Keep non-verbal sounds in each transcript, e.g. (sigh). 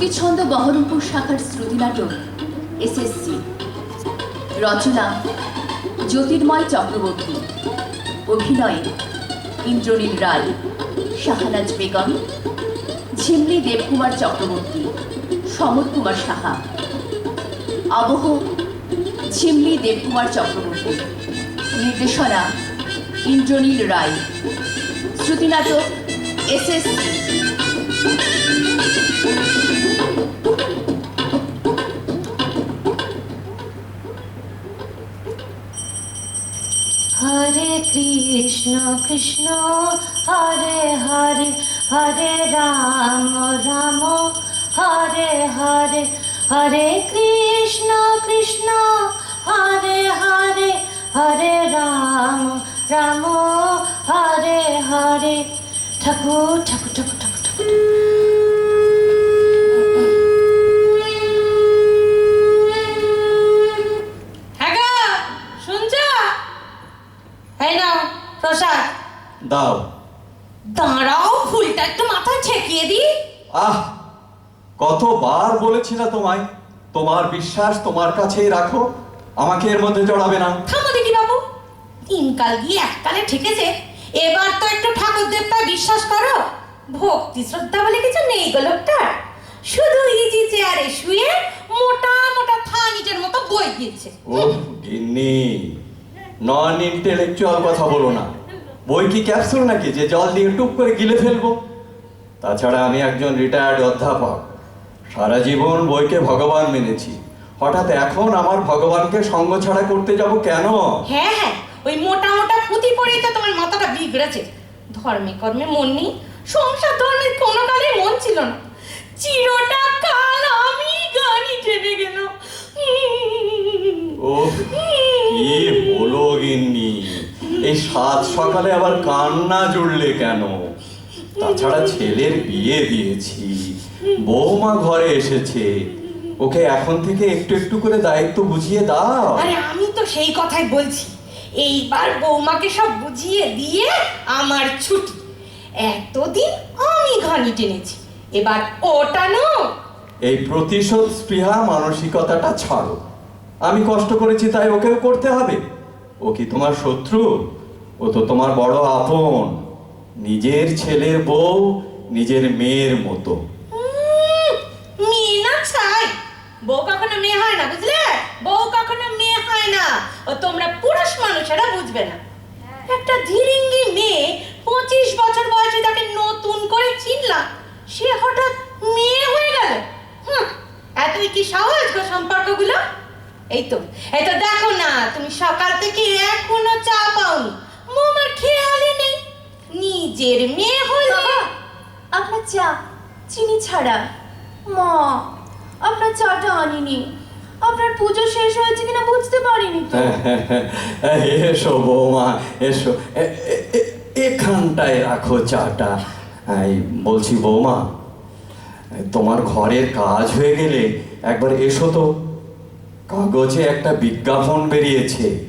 শ্রুতিছন্দ বহরমপুর শাখার শ্রুতি নাটক এসএসসি। রচনা, জ্যোতির্ময় চক্রবর্তী। অভিনয়ে, ইন্দ্রনীল রায়, শাহানাজ বেগম, ঝিমলি দেবকুমার চক্রবর্তী, সমর কুমার সাহা। আবহ ঝিমলি দেবকুমার চক্রবর্তী। নির্দেশনা, ইন্দ্রনীল রায়। শ্রুতিনাটক, এসএসসি হরে কৃষ্ণ কৃষ্ণ, হরে হরে হরে রাম রাম, হরে হরে হরে কৃষ্ণ কৃষ্ণ, হরে হরে হরে রাম রাম, হরে হরে। ঠাকুর ঠাকুর ঠাকুর হ্যাঁ গো, শুনছো এই নাও প্রসাদ দাও। দাঁড়াও ফুলটা একটু মাথায় ছেকিয়ে দি আহ কতবার বলেছি না তোমায়? তোমার বিশ্বাস তোমার কাছেই রাখো। আমাকে এর মধ্যে জড়াবে না। থামো দেখি বাবু। দিনকাল গিয়ে এককালে ঠেকেছে। এবার তো একটু ঠাকুর দেবতায় বিশ্বাস করো। ভক্তি শ্রদ্ধা বলে কিছু নেই গো লোকটার। শুধু ইজি চেয়ারে শুয়ে মোটা মোটা থানিটের মতো বই দিচ্ছে ও গিন্নি নন ইন্টেলেকচুয়াল কথা বলো না। বই কি ক্যাপসুল নাকি? যে জল দিয়ে টুপ করে গিলে ফেলব। তাছাড়া আমি একজন রিটায়ার্ড অধ্যাপক। সারা জীবন বইকে ভগবান মেনেছি। হঠাৎ এখন আমার ভগবানকে সঙ্গ ছাড়া করতে যাব কেন? হ্যাঁ হ্যাঁ ওই মোটা মোটা পুঁতি পড়েই তো তোমার মাথাটা বিগড়েছে। ধর্মে কর্মে মন নেই সংসার ধর্মের কোনো কালে মন ছিল না। চিরটা কাল আমি গানি টেনে গেল ও কি বলো গিন্নি। এই সাত সকালে আবার কান্না জুড়লে কেন? তাছাড়া ছেলের বিয়ে দিয়েছি। বৌমা ঘরে এসেছে। ওকে এখন থেকে একটু একটু করে দায়িত্ব বুঝিয়ে দাও। আরে আমি তো সেই কথাই বলছি। এইবার বৌমাকে সব বুঝিয়ে দিয়ে আমার ছুটি। এতদিন আমি ঘানি টেনেছি। এবার ওটা নো। এই প্রতিশোধ স্পৃহা মানসিকতাটা ছাড়ো। আমি কষ্ট করেছি তাই ওকেও করতে হবে। ও কি তোমার শত্রু? ও তো তোমার বড় আপন। নিজের ছেলের বউ নিজের মেয়ের মতো। মেয়ে না ছাই বউ কখনো মেয়ে হয় না বুঝলে? বউ কখনো মেয়ে হয় না। ও তোমরা পুরুষ মানুষেরা বুঝবে না। একটা ধীরিঙ্গি মেয়ে পঁচিশ বছর বয়সে তাকে নতুন করে চিনলাম। সে হঠাৎ মেয়ে হয়ে গেল। এতই কি সহজ গো সম্পর্কগুলো? এই তো এই তো দেখো না তুমি সকাল থেকে এখনও চা পাওনি। মোমার খেয়ালই নেই। নিজের মেয়ে হলে আপনার চা চিনি ছাড়া। মা আপনার চাটা আনিনি। আপনার পুজো শেষ হয়েছে কিনা বুঝতে পারিনি তো। (laughs) এসো বৌমা এসো। এখানটায় রাখো চাটা। এই বলছি বৌমা তোমার ঘরের কাজ হয়ে গেলে একবার এসো তো। কাগজে একটা বিজ্ঞাপন বেরিয়েছে।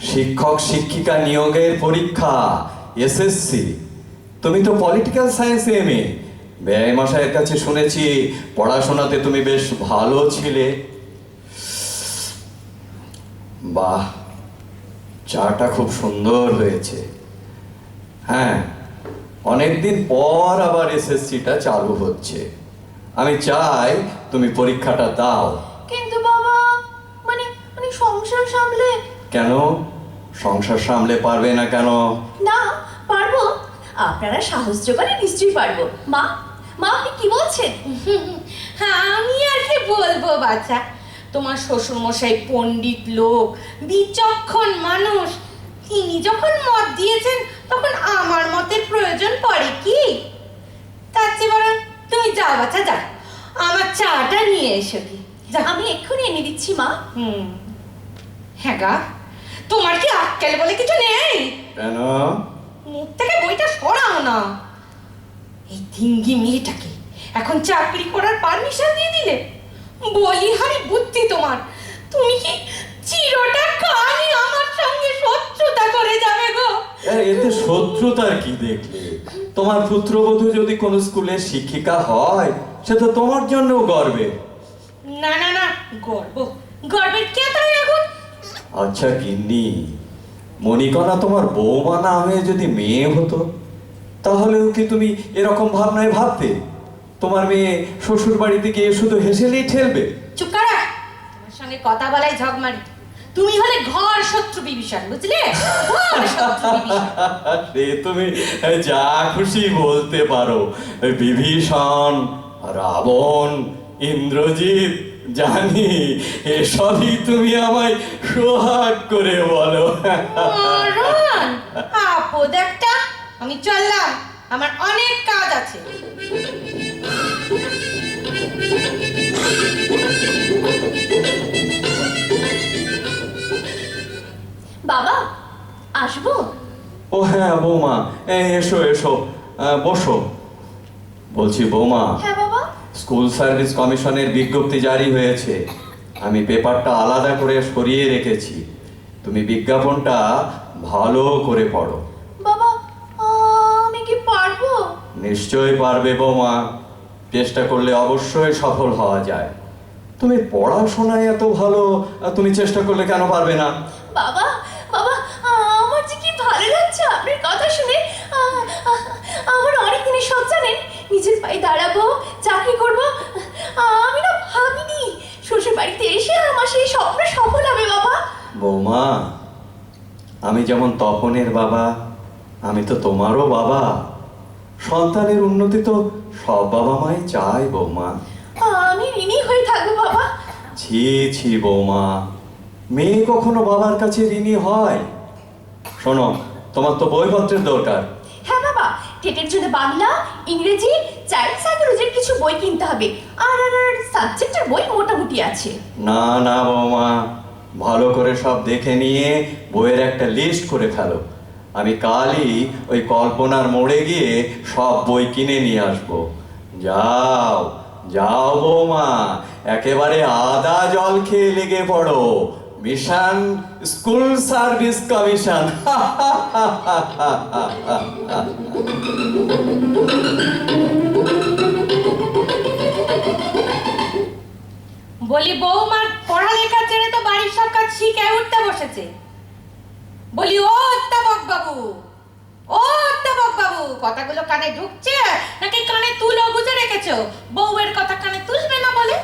শিক্ষক শিক্ষিকা নিয়োগের পরীক্ষা এসএসসি তুমি তো পলিটিক্যাল সায়েন্স এম এ। ব্যয় কাছে শুনেছি, পড়াশোনাতে তুমি বেশ ভালো ছিলে। বাহ, চাটা খুব সুন্দর হয়েছে। হ্যাঁ অনেকদিন পর আবার এসএসসিটা চালু হচ্ছে। আমি চাই তুমি পরীক্ষাটা দাও। কেন? সংসার সামলে পারবে না কেন? না পারব। আপনারা সাহস জোগাড়ে নিশ্চয়ই পারব। মা মা আপনি কি বলছেন? হ্যাঁ আমি আর কি বলব বাচ্চা? তোমার শ্বশুর মশাই পণ্ডিত লোক বিচক্ষণ মানুষ। তিনি যখন মত দিয়েছেন তখন আমার মতের প্রয়োজন পড়ে কি? তার চেয়ে বরং তুমি যাও বাচ্চা যাও। আমার চাটা নিয়ে এসো। কি আমি এক্ষুনি এনে দিচ্ছি মা। হুম। হ্যাঁ গা। তোমার কি আক্কেল বলে কিছু নেই? কেন? মুখ থেকে বইটা সরাও না। এই ডিঙ্গি মেয়েটাকে এখন চাকরি করার পারমিশন দিয়ে দিলে? বলি হারি বুদ্ধি তোমার। তুমি কি চিরটা কালই আমার সঙ্গে শত্রুতা করে যাবে গো? এতে শত্রুতার কি দেখলে? তোমার পুত্রবধূ যদি কোনো স্কুলের শিক্ষিকা হয় সে তো তোমার জন্য গর্বে। না না না গর্ব। গর্বের কে তাই এখন আচ্ছা গিন্নি মণিকণা তোমার বৌমা না হয়ে যদি মেয়ে হতো তাহলেও কি তুমি এরকম ভাবনায় ভাবতে তোমার মেয়ে শ্বশুর বাড়িতে গিয়ে শুধু হেসেলেই ঠেলবে? চুপ করা। তোমার সঙ্গে কথা বলাই ঝগমারি। তুমি হলে ঘর শত্রু বিভীষণ বুঝলে? ঘর শত্রু বিভীষণ। (laughs) সে তুমি যা খুশি বলতে পারো। বিভীষণ রাবণ ইন্দ্রজিৎ জানি এসবই তুমি আমায় সোহাগ করে বলো। মরণ! আপদ একটা। আমি চললাম। আমার অনেক কাজ আছে। বাবা আসব? ও হ্যাঁ বৌমা এসো এসো। আহ, বসো। বলছি বৌমা। হ্যাঁ স্কুল সার্ভিস কমিশনের বিজ্ঞপ্তি জারি হয়েছে। আমি পেপারটা আলাদা করে সরিয়ে রেখেছি। তুমি বিজ্ঞাপনটা ভালো করে পড়ো। বাবা আমি কি পারব? নিশ্চয়ই পারবে বৌমা। চেষ্টা করলে অবশ্যই সফল হওয়া যায়। তুমি পড়াশোনায় এত ভালো তুমি চেষ্টা করলে কেন পারবে না? বাবা বাবা আমার যে কি ভালো লাগছে আপনার কথা শুনে আমার অনেক দিনের সব জানেন নিজের পায়ে দাঁড়াবো চাকরি করব আ, আমি না ভাবিনি শ্বশুর বাড়িতে এসে আমার সেই স্বপ্ন সফল হবে বাবা বৌমা আমি যেমন তপনের বাবা আমি তো তোমারও বাবা। সন্তানের উন্নতি তো সব বাবা মাই চায় বৌমা। আমি ঋণী হয়ে থাকব বাবা। ছি ছি বৌমা। মেয়ে কখনো বাবার কাছে ঋণী হয়? শোনো তোমার তো বইপত্রের দরকার। হ্যাঁ বাবা। টেটের জন্য বাংলা ইংরেজি চাইল্ড সাইকোলজির কিছু বই কিনতে হবে। আর আর সাবজেক্টের বই মোটামুটি আছে। না না বৌমা। ভালো করে সব দেখে নিয়ে বইয়ের একটা লিস্ট করে ফেলো। আমি কালই ওই কল্পনার মোড়ে গিয়ে সব বই কিনে নিয়ে আসব। যাও যাও বৌমা, একেবারে আদা জল খেয়ে লেগে পড়ো। Mission, school service commission. (laughs) উঠতে বলি ও অধ্যাপক বাবু ও অধ্যাপক বাবু কথাগুলো কানে ঢুকছে নাকি কানে তুলো গুজে রেখেছো? বউয়ের কথা কানে তুলবে না বলে?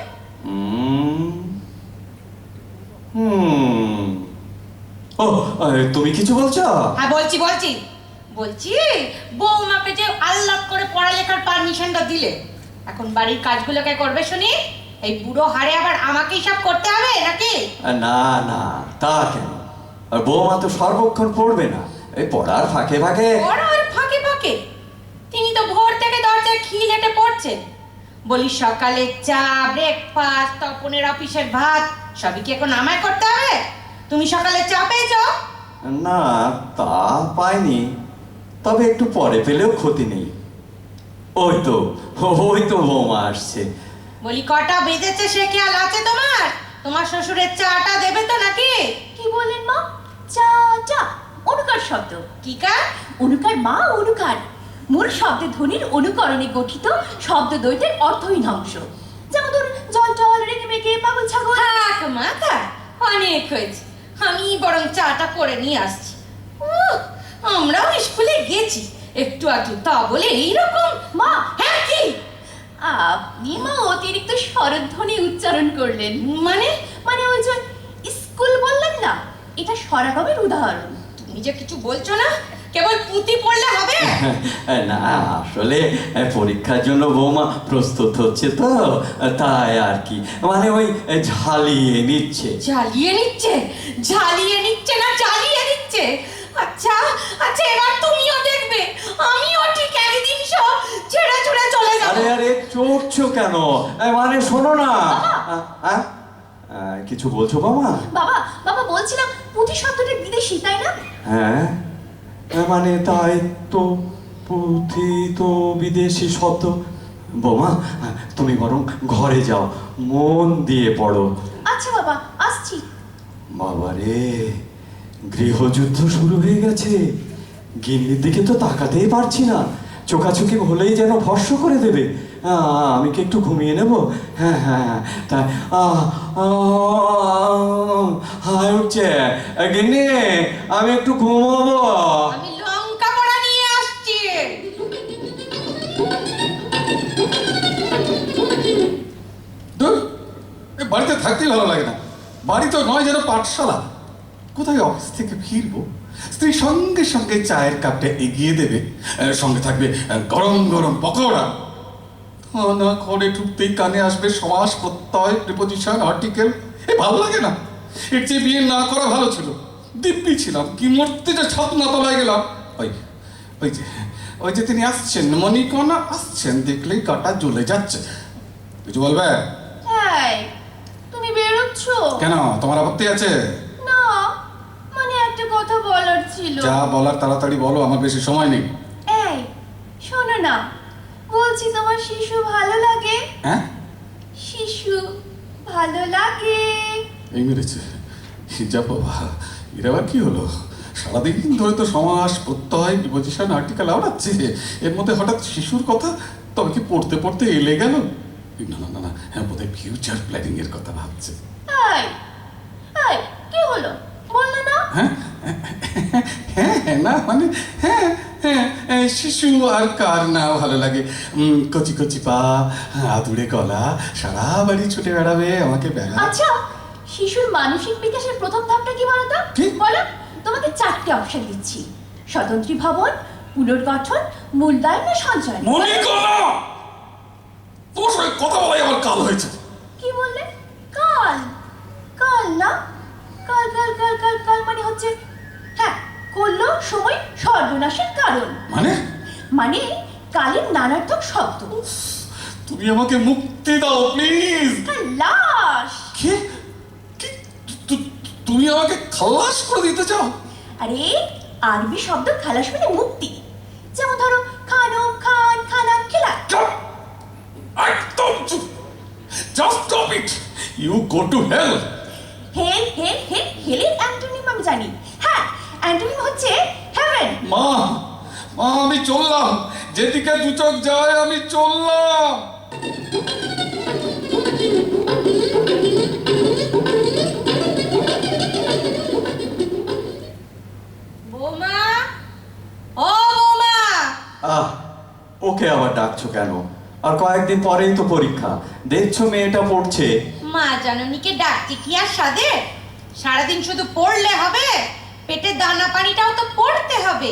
ও তুমি কিছু বলছো? হ্যাঁ বলছি বলছি। বলছি বৌমাকে যে আল্লাহ করে পড়ালেখার পারমিশনটা দিলে। এখন বাড়ির কাজগুলোকে করবে শুনি? এই বুড়ো হারে আবার আমাকেই সব করতে হবে নাকি? না না তা কেন? আর বৌমা তো সর্বক্ষণ পড়বে না। এই পড়ার ফাঁকে ফাঁকে পড়ার ফাঁকে ফাঁকে? তিনি তো ভোর থেকে দরজায় খিল হেঁটে পড়ছেন। বলি সকালে চা ব্রেকফাস্ট তপনের অফিসের ভাত সবই কি এখন আমায় করতে হবে? তুমি সকালে চা পেয়েছ? না তা পাইনি। তবে একটু পরে পেলেও ক্ষতি নেই। ওই তো ওই তো বৌমা আসছে। বলি কটা বেজেছে সে খেয়াল আছে তোমার? তোমার শ্বশুরের চাটা দেবে তো নাকি? কি বলেন মা? চা চা অনুকার শব্দ। কি কা অনুকার মা অনুকার। মূল শব্দে ধ্বনির অনুকরণে গঠিত শব্দ দ্বৈতের অর্থহীন অংশ। যেমন ধরুন জল টল রেখে মেখে পাগল ছাগল। থাক মাথা অনেক হয়েছে। আমি বরং চাটা করে নিয়ে আসছি। আমরাও স্কুলে গেছি। একটু আধটু তা বলে এইরকম। মা! হ্যাঁ কি? আপনি মা অতিরিক্ত স্বরধ্বনি উচ্চারণ করলেন। মানে মানে ওই যে স্কুল বললেন না এটা স্বরাগমের উদাহরণ। তুমি যে কিছু বলছো না কেবল পুঁতি পড়লে হবে? (laughs) না আসলে পরীক্ষার জন্য বৌমা প্রস্তুত হচ্ছে তো তাই আর কি। মানে ওই ঝালিয়ে নিচ্ছে। ঝালিয়ে নিচ্ছে? ঝালিয়ে নিচ্ছে না জ্বালিয়ে নিচ্ছে? আচ্ছা আচ্ছা এবার তুমিও দেখবে। আমিও ঠিক একদিন সব ছেড়ে ছুড়ে চলে যাব। আরে আরে চড়ছো কেন? এ, মানে শোনো না। আ, আ? আ, কিছু বলছো বাবা? বাবা বাবা বলছিলাম পুঁথি শব্দটা বিদেশি তাই না? হ্যাঁ। এ, মানে তাই তো পুঁথি তো বিদেশি শব্দ। বোমা তুমি বরং ঘরে যাও মন দিয়ে পড়ো। আচ্ছা বাবা আসছি। বাবারে। গৃহযুদ্ধ শুরু হয়ে গেছে। গিন্নির দিকে তো তাকাতেই পারছি না। চোখাচোখি হলেই যেন ভস্য করে দেবে। আমি কি একটু ঘুমিয়ে নেব? হ্যাঁ হ্যাঁ হ্যাঁ তাই। আ, আ, হায় উঠছে। গিন্নি আমি একটু ঘুমোবো। আমি লঙ্কা বড়া নিয়ে আসছি। ধুর, এ বাড়িতে থাকতেই ভালো লাগে না। বাড়ি তো নয় যেন পাঠশালা। কোথায় অফিস থেকে ফিরবো? স্ত্রী সঙ্গে সঙ্গে চায়ের কাপটা এগিয়ে দেবে সঙ্গে থাকবে গরম গরম পকোড়া। না ঘরে ঢুকতেই কানে আসবে সমাস প্রত্যয় প্রিপোজিশন আর্টিকেল এ ভালো লাগে না। এর চেয়ে বিয়ে না করা ভালো ছিল। দিব্যি ছিলাম কি মরতে যে ছাদ না তলায় গেলাম। ওই ওই যে ওই যে তিনি আসছেন মণিকণা আসছেন দেখলেই কাটা জ্বলে যাচ্ছে। কিছু বলবে? তুমি বেরোচ্ছ? কেন? তোমার আপত্তি আছে? বলার ছিল। যা বলার তাড়াতাড়ি বলো আমার বেশি সময় নেই। এই শোনো না বলছি তোমার শিশু ভালো লাগে? হ্যাঁ? শিশু ভালো লাগে। এই মেরেছে যা বাবা এর আবার কি হলো? সারাদিন ধরে তো সমাস প্রত্যয় প্রিপোজিশন আর্টিকেল আওড়াচ্ছে এর মধ্যে হঠাৎ শিশুর কথা? তবে কি পড়তে পড়তে এলে গেল? না না না না হ্যাঁ বোধহয় ফিউচার প্ল্যানিং এর কথা ভাবছে। কি হলো? বললে না? হ্যাঁ? হ্যাঁ হ্যাঁ না মানে হ্যাঁ হ্যাঁ শিশু আর কার না ভালো লাগে। কচি কচি পা আদুরে গলা সারা বাড়ি ছুটে বেড়াবে আমাকে বেড়া আচ্ছা শিশুর মানসিক বিকাশের প্রথম ধাপটা কি বলো তো? কি? বলো তোমাকে চারটে অপশন দিচ্ছি। স্বতন্ত্রী ভবন পুনর্গঠন মূলদায়ন না সঞ্চয় মনিকণা তোমার সঙ্গে কথা বলাই আমার কাল হয়েছে। কি বললে? কাল? কাল না? কাল কাল কাল কাল কাল মানে হচ্ছে হ্যাঁ করল সময় সর্বনাশের কারণ। মানে? মানে কালের নানার্থক শব্দ। তুমি আমাকে মুক্তি দাও প্লিজ। লাশ। কি? তুমি আমাকে খালাস করে দিতে চাও? আরে আরবি শব্দ খালাস মানে মুক্তি। যেমন ধরো খানম খান খানান খেলা। একদম চুপ! Just stop it you go to hell hell hell hell হেলের antonym আমি জানি। হ্যাঁ অ্যান্টোনিম হচ্ছে হেভেন। মা মা আমি চললাম। যেদিকে দু চোখ যায় আমি চললাম। বৌমা ও বৌমা। আহ ওকে আবার ডাকছো কেন? আর কয়েকদিন পরেই তো পরীক্ষা। দেখছ মেয়েটা পড়ছে? মা জাননীকে ডাকতে কি আর সাদে? সারাদিন শুধু পড়লে হবে? পেটের দানা পানিটাও তো পড়তে হবে।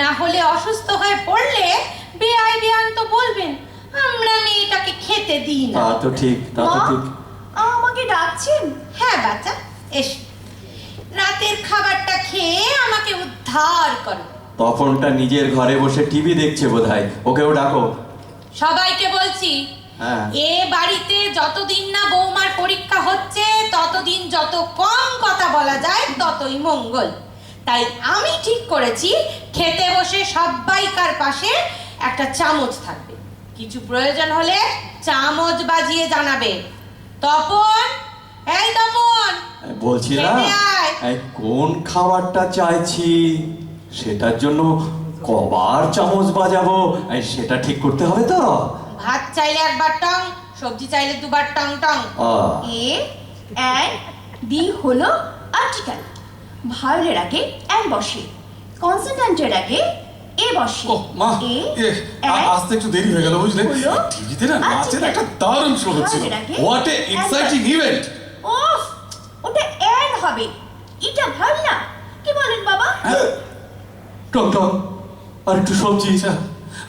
না হলে অসুস্থ হয়ে পড়লে বেআই বেআন তো বলবেন আমরা মেয়েটাকে খেতে দিই না। তা তো ঠিক তা তো মা ঠিক। আমাকে ডাকছেন? হ্যাঁ বাচ্চা এস। রাতের খাবারটা খেয়ে আমাকে উদ্ধার করো। তখনটা নিজের ঘরে বসে টিভি দেখছে বোধহয়। ওকেও ডাকো। সবাইকে বলছি হ্যাঁ। এ বাড়িতে যতদিন না বৌমার পরীক্ষা হচ্ছে ততদিন যত কম কথা বলা যায় ততই মঙ্গল। তাই আমি ঠিক করেছি খেতে বসে সবাইকার পাশে একটা চামচ থাকবে। কিছু প্রয়োজন হলে চামচ বাজিয়ে জানাবে। তপন এই তপন! বলছি না এই কোন খাবারটা চাইছি? সেটার জন্য কবার চামচ বাজাবো। এই সেটা ঠিক করতে হবে তো? ভাত চাইলে একবার টং সবজি চাইলে দুবার টং টং। এ অ্যান ডি হলো আর্টিকেল। ভায়োলের আগে অ্যান বসে কনসোনেন্টের আগে এ বসে ও মা এ আসতে একটু দেরি হয়ে গেল বুঝলে? টিভিতে না নাচের article। একটা দারুণ শো হচ্ছিল। হোয়াট এ এক্সাইটিং ইভেন্ট ওফ ওটা অ্যান হবে। এটা ভালো না। কি বলেন বাবা? টং টং আর একটু সবজি আচ্ছা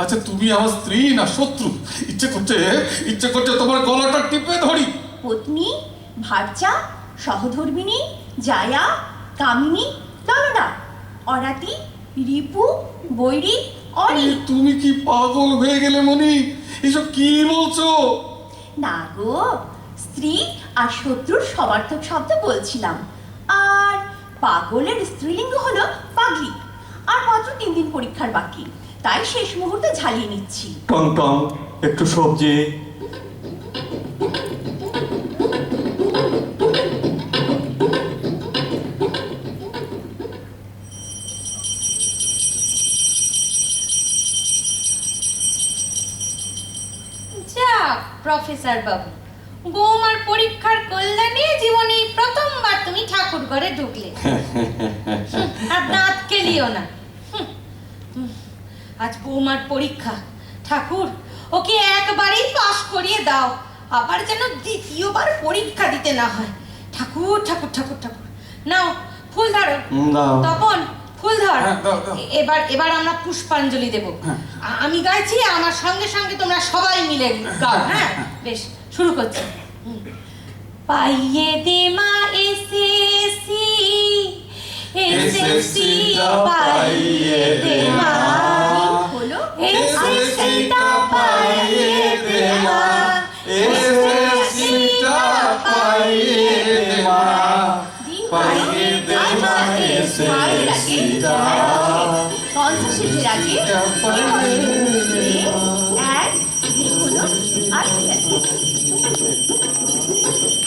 আচ্ছা তুমি আমার স্ত্রী না শত্রু? ইচ্ছে করছে ইচ্ছে করছে তোমার গলাটা টিপে ধরি। পত্নী ভার্চা সহধর্মিণী জায়া কামিনী ললনা অরাতি রিপু বৈরী অরি তুমি কি পাগল হয়ে গেলে মনি এসব কি বলছো? না গো স্ত্রী আর শত্রুর সমার্থক শব্দ বলছিলাম। আর পাগলের স্ত্রীলিঙ্গ হলো পাগলি। আর মাত্র তিন দিন পরীক্ষার বাকি। তাই শেষ মুহূর্তে ঝালিয়ে নিচ্ছি। টং টং একটু সবজি। অফিসার বাবু। বৌমার পরীক্ষার কল্যাণে জীবনে প্রথমবার তুমি ঠাকুর ঘরে ঢুকলে। (laughs) আর দাঁত কেলিও না। আজ বৌমার পরীক্ষা। ঠাকুর ওকে একবারেই পাশ করিয়ে দাও। আবার যেন দ্বিতীয়বার পরীক্ষা দিতে না হয়। ঠাকুর ঠাকুর ঠাকুর ঠাকুর। নাও ফুল ধরো। তপন ফুল ধর। হ্যাঁ, এবার এবার আমরা পুষ্পাঞ্জলি দেব। হ্যাঁ। আমি গাইছি আমার সঙ্গে সঙ্গে তোমরা সবাই মিলে গাও হ্যাঁ। বেশ শুরু করছি। পাইয়ে দে মা এসএসসি। এসএসসি পাইয়ে দে মা। Thank you.